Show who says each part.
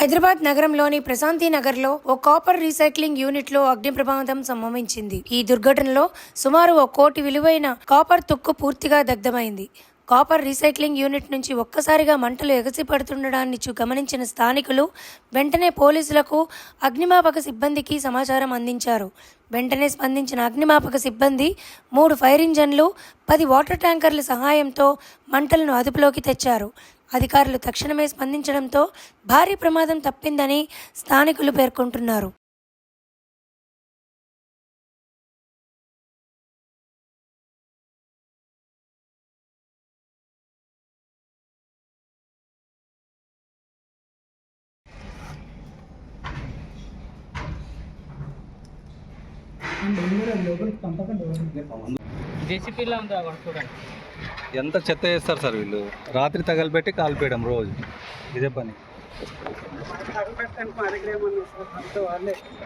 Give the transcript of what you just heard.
Speaker 1: హైదరాబాద్ నగరంలోని ప్రశాంతి నగర్లో ఓ copper recycling యూనిట్లో అగ్ని ప్రమాదం సంభవించింది. ఈ దుర్ఘటనలో సుమారు ఓ కోటి విలువైన కాపర్ తుక్కు పూర్తిగా దగ్ధమైంది. కాపర్ రీసైక్లింగ్ యూనిట్ నుంచి ఒక్కసారిగా మంటలు ఎగసి పడుతుండడాన్ని గమనించిన స్థానికులు వెంటనే పోలీసులకు అగ్నిమాపక సిబ్బందికి సమాచారం అందించారు. వెంటనే స్పందించిన అగ్నిమాపక సిబ్బంది మూడు ఫైర్ ఇంజన్లు పది వాటర్ ట్యాంకర్ల సహాయంతో మంటలను అదుపులోకి తెచ్చారు. అధికారులు తక్షణమే స్పందించడంతో భారీ ప్రమాదం తప్పిందని స్థానికులు పేర్కొంటున్నారు.
Speaker 2: జేసీపీలో ఉంది అక్కడ చూడండి.
Speaker 3: ఎంత చెత్త చేస్తారు సార్ వీళ్ళు? రాత్రి తగలబెట్టి కాల్పేయడం రోజు. ఇదే పని.